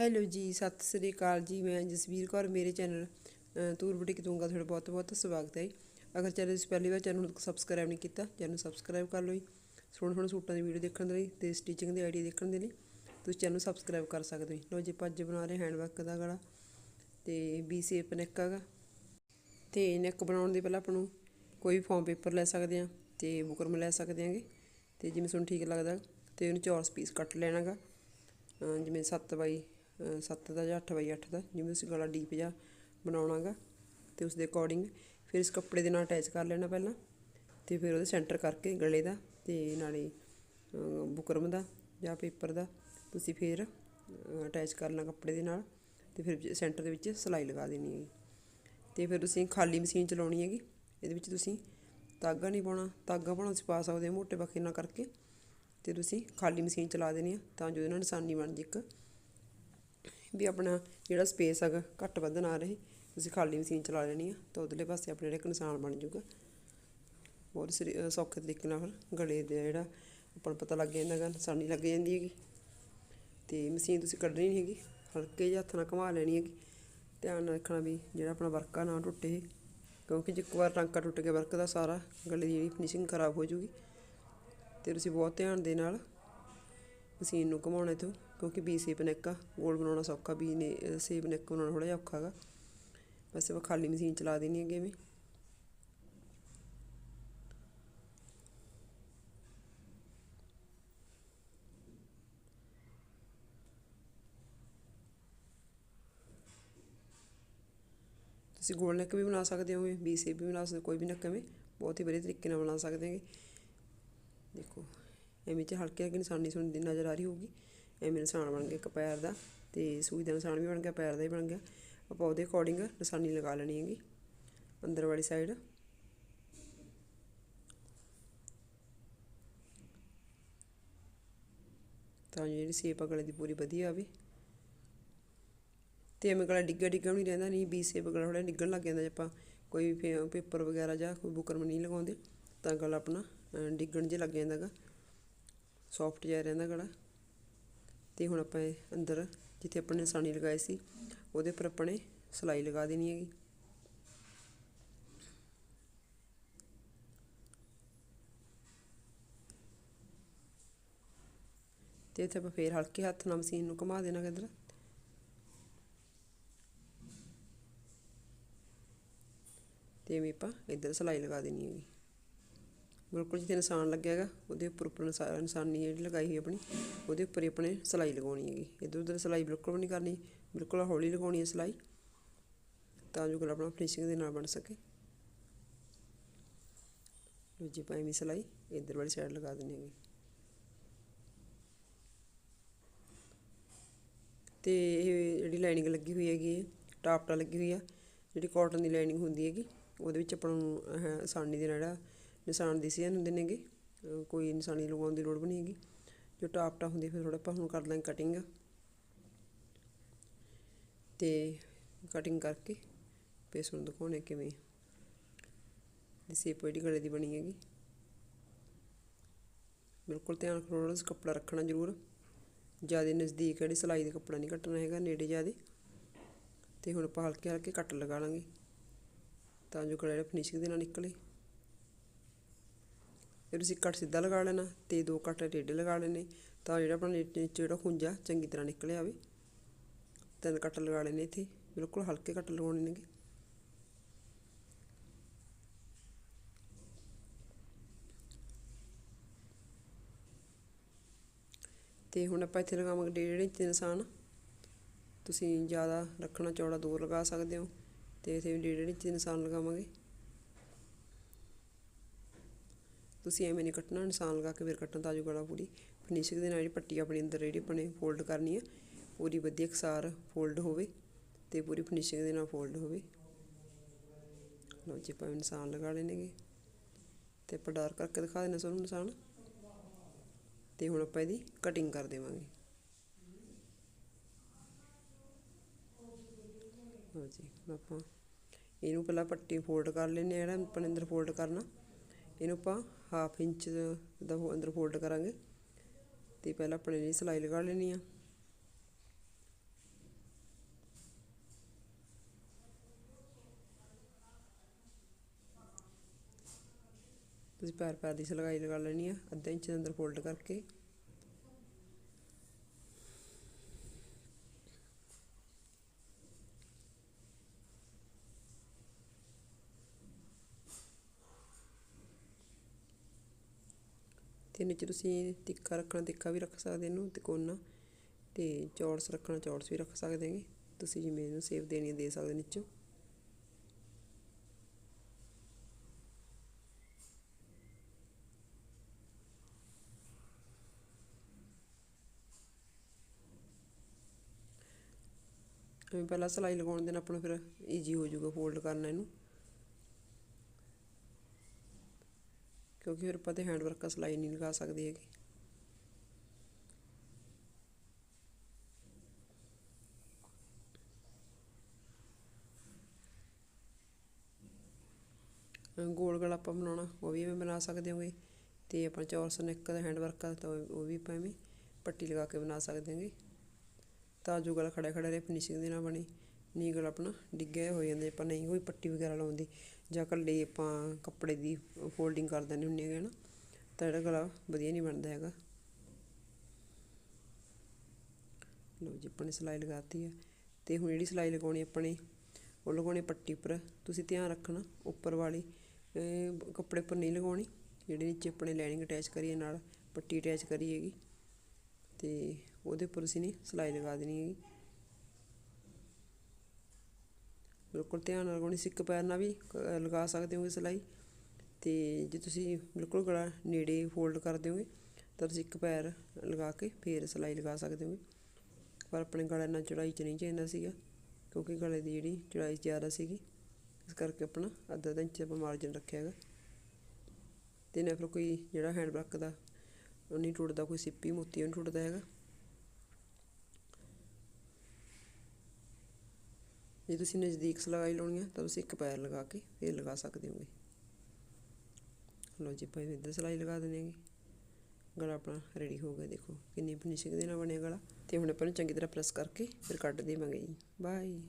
Hello ਜੀ ਸਤਿ ਸ੍ਰੀ ਅਕਾਲ ਜੀ ਮੈਂ ਜਸਵੀਰ ਕੌਰ ਮੇਰੇ ਚੈਨਲ ਅ, ਤੂਰ ਬੁਟੀਕ ਦੂੰਗਾ ਤੁਹਾਡਾ ਬਹੁਤ ਬਹੁਤ ਸਵਾਗਤ ਹੈ ਜੀ। ਅਗਰ ਚੈਨਲ ਤੁਸੀਂ ਪਹਿਲੀ ਵਾਰ ਚੈਨਲ ਨੂੰ ਸਬਸਕ੍ਰਾਈਬ ਨਹੀਂ ਕੀਤਾ ਚੈਨਲ ਸਬਸਕ੍ਰਾਈਬ ਕਰ ਲਓ ਜੀ ਸੋਹਣੇ ਸੋਹਣੇ ਸੂਟਾਂ ਦੀ ਵੀਡੀਓ ਦੇਖਣ ਦੇ ਲਈ ਤੇ ਸਟਿਚਿੰਗ ਦੇ ਆਈਡੀਆ ਦੇਖਣ ਦੇ ਲਈ ਤੁਸੀਂ ਚੈਨਲ ਨੂੰ ਸਬਸਕ੍ਰਾਈਬ ਕਰ ਸਕਦੇ ਹੋ ਜੀ। ਲਓ ਜੀ ਆਪਾਂ ਬਣਾ ਰਹੇ ਹੈਂਡ ਵਰਕ ਦਾ ਗਲਾ ਤੇ ਬੀ ਸ਼ੇਪ ਨੈਕ ਹੈਗਾ ਤੇ ਨੈਕ ਬਣਾਉਣ ਦੇ ਪਹਿਲਾਂ ਆਪਾਂ ਨੂੰ ਕੋਈ ਵੀ ਫੋਮ ਪੇਪਰ ਲੈ ਸਕਦੇ ਆ ਤੇ ਬੁਕਰਮ ਲੈ ਸਕਦੇ ਆਂਗੇ ਤੇ ਜਿਵੇਂ ਤੁਹਾਨੂੰ ਠੀਕ ਲੱਗਦਾ ਤੇ ਉਹਨੂੰ ਚੌਰਸ ਪੀਸ ਕੱਟ ਲੈਣਾਗਾ ਜਿਵੇਂ 7 ਬਾਈ 7 ਦਾ ਜਾਂ 8 ਬਾਈ 8 ਦਾ, ਜਿਵੇਂ ਤੁਸੀਂ ਗਲਾ ਡੀਪ ਜਾਂ ਬਣਾਉਣਾਗਾ ਤੇ ਉਸ ਦੇ ਅਕੋਰਡਿੰਗ ਫਿਰ ਇਸ ਕੱਪੜੇ ਦੇ ਨਾਲ ਅਟੈਚ ਕਰ ਲੈਣਾ ਪਹਿਲਾਂ, ਤੇ ਫਿਰ ਉਹਦੇ ਸੈਂਟਰ ਕਰਕੇ ਗਲੇ ਦਾ ਤੇ ਨਾਲੇ ਬੁਕਰਮ ਦਾ ਜਾਂ ਪੇਪਰ ਦਾ ਤੁਸੀਂ ਫਿਰ ਅਟੈਚ ਕਰਨਾ ਕੱਪੜੇ ਦੇ ਨਾਲ, ਤੇ ਫਿਰ ਸੈਂਟਰ ਦੇ ਵਿੱਚ ਸਿਲਾਈ ਲਗਾ ਦੇਣੀ ਹੈਗੀ। ਤੇ ਫਿਰ ਤੁਸੀਂ ਖਾਲੀ ਮਸ਼ੀਨ ਚਲਾਉਣੀ ਹੈਗੀ, ਇਹਦੇ ਵਿੱਚ ਤੁਸੀਂ ਤਾਗਾ ਨਹੀਂ ਪਾਉਣਾ ਤਾਗਾ ਪਾਉਣਾ ਤੁਸੀਂ ਪਾ ਸਕਦੇ ਹੋ ਮੋਟੇ ਬੱਖੇ ਨਾਲ ਕਰਕੇ, ਤੇ ਤੁਸੀਂ ਖਾਲੀ ਮਸ਼ੀਨ ਚਲਾ ਦੇਣੀ ਆ, ਤਾਂ ਜੋ ਇਹਨਾਂ ਨਿਸ਼ਾਨੀ ਬਣ ਜੇ ਇੱਕ ਵੀ ਆਪਣਾ ਜਿਹੜਾ ਸਪੇਸ ਹੈਗਾ ਘੱਟ ਵੱਧ ਨਾ ਰਹੇ। ਤੁਸੀਂ ਖਾਲੀ ਮਸ਼ੀਨ ਚਲਾ ਲੈਣੀ ਆ, ਤਾਂ ਉਧਰਲੇ ਪਾਸੇ ਆਪਣੇ ਜਿਹੜਾ ਇੱਕ ਨਿਸ਼ਾਨ ਬਣ ਜਾਊਗਾ। ਬਹੁਤ ਸਰੀ- ਸੌਖੇ ਤਰੀਕੇ ਨਾਲ ਗਲੇ ਦਾ ਜਿਹੜਾ ਆਪਾਂ ਨੂੰ ਪਤਾ ਲੱਗ ਜਾਂਦਾ ਹੈਗਾ ਨਿਸ਼ਾਨੀ ਲੱਗ ਜਾਂਦੀ ਹੈਗੀ। ਤੇ ਮਸ਼ੀਨ ਤੁਸੀਂ ਕੱਢਣੀ ਨਹੀਂ ਹੈਗੀ, ਹਲਕੇ ਜਿਹੇ ਹੱਥ ਨਾਲ ਘੁਮਾ ਲੈਣੀ ਹੈਗੀ। ਧਿਆਨ ਨਾਲ ਰੱਖਣਾ ਵੀ ਜਿਹੜਾ ਆਪਣਾ ਵਰਕਾ ਨਾ ਟੁੱਟੇ ਕਿਉਂਕਿ ਜੇ ਇੱਕ ਵਾਰ ਟਾਂਕਾ ਟੁੱਟ ਗਿਆ ਵਰਕ ਦਾ ਸਾਰਾ, ਗਲੇ ਦੀ ਜਿਹੜੀ ਫਿਨਿਸ਼ਿੰਗ ਖਰਾਬ ਹੋ ਜੂਗੀ ਤੇ ਤੁਸੀਂ ਬਹੁਤ ਧਿਆਨ ਦੇ ਨਾਲ ਮਸ਼ੀਨ ਨੂੰ ਘੁਮਾਉਣਾ ਤੋਂ ਕਿਉਂਕਿ ਬੀ ਸ਼ੇਪ ਨੈਕ ਆ ਗੋਲ ਬਣਾਉਣਾ ਸੌਖਾ, ਬੀ ਨੇ ਸ਼ੇਪ ਨੈਕ ਬਣਾਉਣਾ ਥੋੜਾ ਜਿਹਾ ਔਖਾ ਹੈਗਾ ਵੈਸੇ ਮੈਂ ਖਾਲੀ ਮਸ਼ੀਨ ਚਲਾ ਦੇਣੀ ਹੈਗੀ ਐਵੇਂ। ਤੁਸੀਂ ਗੋਲ ਨੈਕ ਵੀ ਬਣਾ ਸਕਦੇ ਹੋ ਬੀ ਸ਼ੇਪ ਵੀ ਬਣਾ ਸਕਦੇ, ਕੋਈ ਵੀ ਨੈਕ ਐਵੇਂ, ਬਹੁਤ ਹੀ ਵਧੀਆ ਤਰੀਕੇ ਨਾਲ ਬਣਾ ਸਕਦੇ ਹੈਗੇ। ਦੇਖੋ। ਐਵੇਂ ਚ ਹਲਕੇ ਹਲਕੇ ਨਿਸ਼ਾਨੀ ਸੁਣ ਦੀ ਨਜ਼ਰ ਆ ਰਹੀ ਹੋਊਗੀ। ਐਵੇਂ ਨਿਸ਼ਾਨ ਬਣ ਗਿਆ ਇੱਕ ਪੈਰ ਦਾ ਤੇ ਸੂਈ ਦਾ ਨਿਸ਼ਾਨ ਵੀ ਬਣ ਗਿਆ, ਪੈਰ ਦਾ ਵੀ ਬਣ ਗਿਆ। ਆਪਾਂ ਉਹਦੇ ਅਕੋਰਡਿੰਗ ਨਿਸ਼ਾਨੀ ਲਗਾ ਲੈਣੀ ਹੈਗੀ, ਅੰਦਰ ਵਾਲੀ ਸਾਈਡ ਤਾਂ ਜਿਹੜੀ ਸ਼ੇਪ ਗਲੇ ਦੀ ਪੂਰੀ ਵਧੀਆ ਆਵੇ। ਤੇ ਐਵੇਂ ਗਲਾ ਡਿੱਗਾ ਡਿੱਗਾ ਵੀ ਨਹੀਂ ਰਹਿੰਦਾ, ਨਹੀਂ ਬੀ ਸ਼ੇਪ ਗਲਾ ਥੋੜਾ ਡਿੱਗਣ ਲੱਗ ਜਾਂਦਾ ਜੇ ਆਪਾਂ ਕੋਈ ਪੇਪਰ ਵਗੈਰਾ ਜਾਂ ਕੋਈ ਬੁਕਰਮ ਨਹੀਂ ਲਗਾਉਂਦੇ, ਤਾਂ ਗਲਾ ਆਪਣਾ ਡਿੱਗਣ ਜਿਹਾ ਲੱਗ ਜਾਂਦਾ ਗਾ ਸੌਫਟ ਜਿਹਾ ਰਹਿੰਦਾ ਗਲਾ ਤੇ ਹੁਣ ਆਪਾਂ ਇਹ ਅੰਦਰ, ਜਿੱਥੇ ਆਪਾਂ ਨੇ ਨਿਸ਼ਾਨੀ ਲਗਾਈ ਸੀ, ਉਹਦੇ ਉੱਪਰ ਆਪਾਂ ਨੇ ਸਿਲਾਈ ਲਗਾ ਦੇਣੀ ਹੈਗੀ। ਤੇ ਇੱਥੇ ਆਪਾਂ ਫੇਰ ਹਲਕੇ ਹੱਥ ਨਾਲ ਮਸ਼ੀਨ ਨੂੰ ਘੁਮਾ ਦੇਣਾ ਕਿਧਰ ਤੇ ਵੀ ਆਪਾਂ ਇੱਧਰ ਸਿਲਾਈ ਲਗਾ ਦੇਣੀ ਹੈਗੀ। ਬਿਲਕੁਲ ਜਿੱਥੇ ਨਿਸ਼ਾਨ ਲੱਗਿਆ ਹੈਗਾ, ਉਹਦੇ ਉੱਪਰ ਉੱਪਰ ਨਿਸ਼ਾਨੀ ਜਿਹੜੀ ਲਗਾਈ ਹੋਈ ਆਪਣੀ, ਉਹਦੇ ਉੱਪਰ ਹੀ ਆਪਣੇ ਸਿਲਾਈ ਲਗਾਉਣੀ ਹੈਗੀ। ਇੱਧਰ ਉੱਧਰ ਸਿਲਾਈ ਬਿਲਕੁਲ ਵੀ ਨਹੀਂ ਕਰਨੀ, ਬਿਲਕੁਲ ਹੌਲੀ ਲਗਾਉਣੀ ਹੈ ਸਿਲਾਈ, ਤਾਂ ਜੋ ਗਲਾ ਆਪਣਾ ਫਿਨਿਸ਼ਿੰਗ ਦੇ ਨਾਲ ਬਣ ਸਕੇ। ਦੂਜੀ ਪਾਈਵੀਂ ਸਿਲਾਈ ਇੱਧਰ ਵਾਲੀ ਸਾਈਡ ਲਗਾ ਦੇਣੀ ਹੈਗੀ। ਤੇ ਇਹ ਜਿਹੜੀ ਲਾਈਨਿੰਗ ਲੱਗੀ ਹੋਈ ਹੈਗੀ ਇਹ ਟਾਪਟਾ ਲੱਗੀ ਹੋਈ ਆ, ਜਿਹੜੀ ਕਾਟਨ ਦੀ ਲਾਈਨਿੰਗ ਹੁੰਦੀ ਹੈਗੀ, ਉਹਦੇ ਵਿੱਚ ਆਪਾਂ ਨੂੰ ਆਸਾਨੀ ਦੇ ਨਾਲ ਜਿਹੜਾ ਨਿਸ਼ਾਨ ਦੀ ਦਿਸੇ ਹੁੰਦੇ ਨੇਗੇ, ਅਹ ਕੋਈ ਨਿਸ਼ਾਨੀ ਲਗਾਉਣ ਦੀ ਲੋੜ ਵੀ ਨਹੀਂ ਹੈਗੀ। ਜੋ ਟਾਪ ਟਾਪਟਾ ਹੁੰਦੀ ਫਿਰ ਥੋੜਾ ਆਪਾਂ ਹੁਣ ਕਰ ਦਾਂਗੇ ਕਟਿੰਗ ਤੇ ਕਟਿੰਗ ਕਰਕੇ ਪੇਸ ਨੂੰ ਦਿਖਾਉਣੇ ਕਿਵੇਂ ਦੀ ਸ਼ੇਪ ਜਿਹੜੀ ਗਲੇ ਦੀ ਬਣੀ ਹੈਗੀ। ਬਿਲਕੁਲ ਧਿਆਨ ਕਰੋ ਉਸ ਕੱਪੜਾ ਰੱਖਣਾ ਜ਼ਰੂਰ। ਜ਼ਿਆਦਾ ਨਜ਼ਦੀਕ ਜਿਹੜੀ ਸਿਲਾਈ ਦਾ ਕੱਪੜਾ ਨਹੀਂ ਕੱਟਣਾ ਹੈਗਾ, ਨੇੜੇ ਜ਼ਿਆਦਾ। ਤੇ ਹੁਣ ਆਪਾਂ ਹਲਕੇ ਹਲਕੇ ਕੱਟ ਲਗਾ ਲਾਂਗੇ ਤਾਂ ਜੋ ਗਲੇ ਗਲਾ ਫਿਨਿਸ਼ਿੰਗ ਦੇ ਨਾਲ ਨਿਕਲੇ। ਫਿਰ ਤੁਸੀਂ ਕੱਟ ਸਿੱਧਾ ਲਗਾ ਲੈਣਾ ਤੇ ਦੋ ਕੱਟ ਟੇਢੇ ਲਗਾ ਲੈਣੇ। ਤਾਂ ਜਿਹੜਾ ਆਪਣਾ ਜਿਹੜਾ ਖੁੰਝਾ ਚੰਗੀ ਤਰ੍ਹਾਂ ਨਿਕਲੇ ਆਵੇ। ਤਿੰਨ ਕੱਟ ਲਗਾ ਲੈਣੇ ਇੱਥੇ, ਬਿਲਕੁਲ ਹਲਕੇ ਕੱਟ ਲਗਾਉਣੇ ਨੇਗੇ। ਤੇ ਹੁਣ ਆਪਾਂ ਇੱਥੇ ਲਗਾਵਾਂਗੇ ਡੇਢ ਇੰਚ ਦੇ ਨਿਸ਼ਾਨ। ਤੁਸੀਂ ਜ਼ਿਆਦਾ ਰੱਖਣਾ ਚੌੜਾ ਦੋ ਲਗਾ ਸਕਦੇ ਹੋ। ਤੇ ਇੱਥੇ ਵੀ ਡੇਢ ਇੰਚ ਦੇ ਨਿਸ਼ਾਨ ਲਗਾਵਾਂਗੇ। ਤੁਸੀਂ ਐਵੇਂ ਨਹੀਂ ਕੱਟਣਾ ਨਿਸ਼ਾਨ ਲਗਾ ਕੇ ਫਿਰ ਕੱਟਣਾ ਤਾਂ ਜੋ ਗਲਾ ਪੂਰੀ। ਫਿਨਿਸ਼ਿੰਗ ਦੇ ਨਾਲ ਜਿਹੜੀ ਪੱਟੀ ਆਪਣੀ ਅੰਦਰ ਜਿਹੜੀ ਆਪਣੇ ਫੋਲਡ ਕਰਨੀ ਹੈ ਪੂਰੀ ਵਧੀਆ ਇਕਸਾਰ ਫੋਲਡ ਹੋਵੇ ਤੇ ਪੂਰੀ ਫਿਨਿਸ਼ਿੰਗ ਦੇ ਨਾਲ ਫੋਲਡ ਹੋਵੇ। ਲਓ ਜੀ, ਆਪਾਂ ਨਿਸ਼ਾਨ ਲਗਾ ਲੈਣਗੇ ਤੇ ਆਪਾਂ ਡਾਰਕ ਕਰਕੇ ਦਿਖਾ ਦੇਣਾ ਤੁਹਾਨੂੰ ਨਿਸ਼ਾਨ ਤੇ ਹੁਣ ਆਪਾਂ ਇਹਦੀ ਕਟਿੰਗ ਕਰ ਦੇਵਾਂਗੇ। ਲਓ ਜੀ ਆਪਾਂ ਇਹਨੂੰ ਪਹਿਲਾਂ ਪੱਟੀ ਫੋਲਡ ਕਰ ਲੈਨੇ ਆ ਜਿਹੜਾ ਆਪਣੇ ਅੰਦਰ ਫੋਲਡ ਕਰਨਾ। ਇਹਨੂੰ ਆਪਾਂ ਹਾਫ ਇੰਚ ਦਾ ਅੰਦਰ ਫੋਲਡ ਕਰਾਂਗੇ ਤੇ ਪਹਿਲਾਂ ਆਪਣੇ ਲਈ ਸਲਾਈ ਲਗਾ ਲੈਣੀ ਆ। ਤੁਸੀਂ ਪੈਰ ਪੈਰ ਦੀ ਸਲਾਈ ਲਗਾ ਲੈਣੀ ਆ, ਅੱਧੇ ਇੰਚ ਦੇ ਅੰਦਰ ਫੋਲਡ ਕਰਕੇ। ਤੇ ਨੀਚੇ ਤੁਸੀਂ ਤਿੱਕਾ ਰੱਖਣਾ ਤਿੱਕਾ ਵੀ ਰੱਖ ਸਕਦੇ ਇਹਨੂੰ ਤਿਕੋਨਾ ਤੇ ਚੌਰਸ ਰੱਖਣਾ ਚੌਰਸ ਵੀ ਰੱਖ ਸਕਦੇ ਹੈਗੇ। ਤੁਸੀਂ ਜਿਵੇਂ ਇਹਨੂੰ ਸੇਵ ਦੇਣੀ ਦੇ ਸਕਦੇ ਨੀਚੋਂ। ਪਹਿਲਾਂ ਸਿਲਾਈ ਲਗਾਉਣ ਦੇ ਨਾਲ ਆਪਣਾ ਫਿਰ ਈਜ਼ੀ ਹੋ ਜਾਊਗਾ ਫੋਲਡ ਕਰਨਾ ਇਹਨੂੰ। ਕਿਉਂਕਿ ਫਿਰ ਆਪਾਂ ਤੇ ਹੈਂਡ ਵਰਕ ਸਿਲਾਈ ਨਹੀਂ ਲਗਾ ਸਕਦੇ ਹੈਗੇ। ਗੋਲ ਗਲਾ ਆਪਾਂ ਬਣਾਉਣਾ, ਉਹ ਵੀ ਐਵੇਂ ਬਣਾ ਸਕਦੇ ਹੋਗੇ। ਤੇ ਆਪਾਂ ਚੌਰਸ ਨੈਕ ਦਾ ਹੈਂਡ ਵਰਕ ਆ, ਤਾਂ ਉਹ ਵੀ ਆਪਾਂ ਐਵੇਂ ਪੱਟੀ ਲਗਾ ਕੇ ਬਣਾ ਸਕਦੇ ਹਾਂਗੇ। ਤਾਂ ਜੋ ਗਲਾ ਖੜਾ ਖੜਾ ਰਹੇ ਫਿਨਿਸ਼ਿੰਗ ਦੇ ਨਾਲ ਬਣੇ। ਨੀ ਗਲਾ ਆਪਣਾ ਡਿੱਗਿਆ ਹੋ ਜਾਂਦਾ ਆਪਾਂ ਨਹੀਂ ਕੋਈ ਪੱਟੀ ਵਗੈਰਾ ਲਾਉਂਦੇ। ਜਾਂ ਕੱਲੇ ਆਪਾਂ ਕੱਪੜੇ ਦੀ ਫੋਲਡਿੰਗ ਕਰ ਦਿੰਦੇ ਹੁੰਦੇ ਹੈਗੇ ਹੈ ਨਾ ਤਾਂ ਜਿਹੜਾ ਗਲਾ ਵਧੀਆ ਨਹੀਂ ਬਣਦਾ ਹੈਗਾ। ਲਓ ਜੀ, ਆਪਾਂ ਨੇ ਸਿਲਾਈ ਲਗਾਤੀ ਹੈ, ਤੇ ਹੁਣ ਜਿਹੜੀ ਸਿਲਾਈ ਲਗਾਉਣੀ ਆਪਣੇ, ਉਹ ਲਗਾਉਣੀ ਪੱਟੀ ਉੱਪਰ, ਤੁਸੀਂ ਧਿਆਨ ਰੱਖਣਾ ਉੱਪਰ ਵਾਲੀ ਕੱਪੜੇ ਉੱਪਰ ਨਹੀਂ ਲਗਾਉਣੀ, ਜਿਹੜੇ ਨੀਚੇ ਆਪਣੇ ਲਾਈਨਿੰਗ ਅਟੈਚ ਕਰੀਏ ਨਾਲ, ਪੱਟੀ ਅਟੈਚ ਕਰੀ ਹੈਗੀ, ਤੇ ਉਹਦੇ ਉੱਪਰ ਅਸੀਂ ਨੇ ਸਿਲਾਈ ਲਗਾ ਦੇਣੀ ਹੈਗੀ। ਬਿਲਕੁਲ ਧਿਆਨ ਨਾਲ ਲਗਾਉਣੀ ਸਿੱਕ ਪੈਰ ਨਾਲ ਵੀ ਲਗਾ ਸਕਦੇ ਹੋਗੇ ਸਿਲਾਈ। ਤੇ ਜੇ ਤੁਸੀਂ ਬਿਲਕੁਲ ਗਲਾ ਨੇੜੇ ਫੋਲਡ ਕਰ ਦਿਓਗੇ, ਤਾਂ ਤੁਸੀਂ ਇੱਕ ਪੈਰ ਲਗਾ ਕੇ ਫੇਰ ਸਿਲਾਈ ਲਗਾ ਸਕਦੇ ਹੋਗੇ ਪਰ ਆਪਣੇ ਗਲੇ ਨਾਲ ਚੜਾਈ ਚ ਨਹੀਂ ਚਾਹੀਦਾ ਸੀਗਾ, ਕਿਉਂਕਿ ਗਲੇ ਦੀ ਜਿਹੜੀ ਚੜਾਈ ਜ਼ਿਆਦਾ ਸੀਗੀ, ਇਸ ਕਰਕੇ ਆਪਣਾ ਅੱਧਾ ਅੱਧਾ ਇੰਚ ਆਪਾਂ ਮਾਰਜਨ ਰੱਖਿਆ ਹੈਗਾ। ਤੇ ਨਾ ਫਿਰ ਕੋਈ ਜਿਹੜਾ ਹੈਂਡ ਵਰਕ ਦਾ, ਉਹ ਨਹੀਂ ਟੁੱਟਦਾ, ਕੋਈ ਸਿੱਪੀ ਮੋਤੀ ਨਹੀਂ ਟੁੱਟਦਾ ਹੈਗਾ। ਜੇ ਤੁਸੀਂ ਨਜ਼ਦੀਕ ਸਿਲਾਈ ਲਾਉਣੀ ਹੈ ਤਾਂ ਤੁਸੀਂ ਇੱਕ ਪੈਰ ਲਗਾ ਕੇ ਫੇਰ ਲਗਾ ਸਕਦੇ ਹੋਗੇ। ਲਓ ਜੀ ਭਾਈ ਇੱਧਰ ਸਿਲਾਈ ਲਗਾ ਦਿੰਦੇ ਗਲਾ ਆਪਣਾ ਰੈਡੀ ਹੋ ਗਿਆ, ਦੇਖੋ। ਕਿੰਨੀ ਫਿਨਿਸ਼ਿੰਗ ਦੇ ਨਾਲ ਬਣਿਆ ਗਲਾ। ਤੇ ਹੁਣ ਆਪਾਂ ਨੂੰ ਚੰਗੀ ਤਰ੍ਹਾਂ ਪ੍ਰੈਸ ਕਰਕੇ ਫਿਰ ਕੱਢ ਦੇਵਾਂਗੇ ਜੀ। ਬਾਏ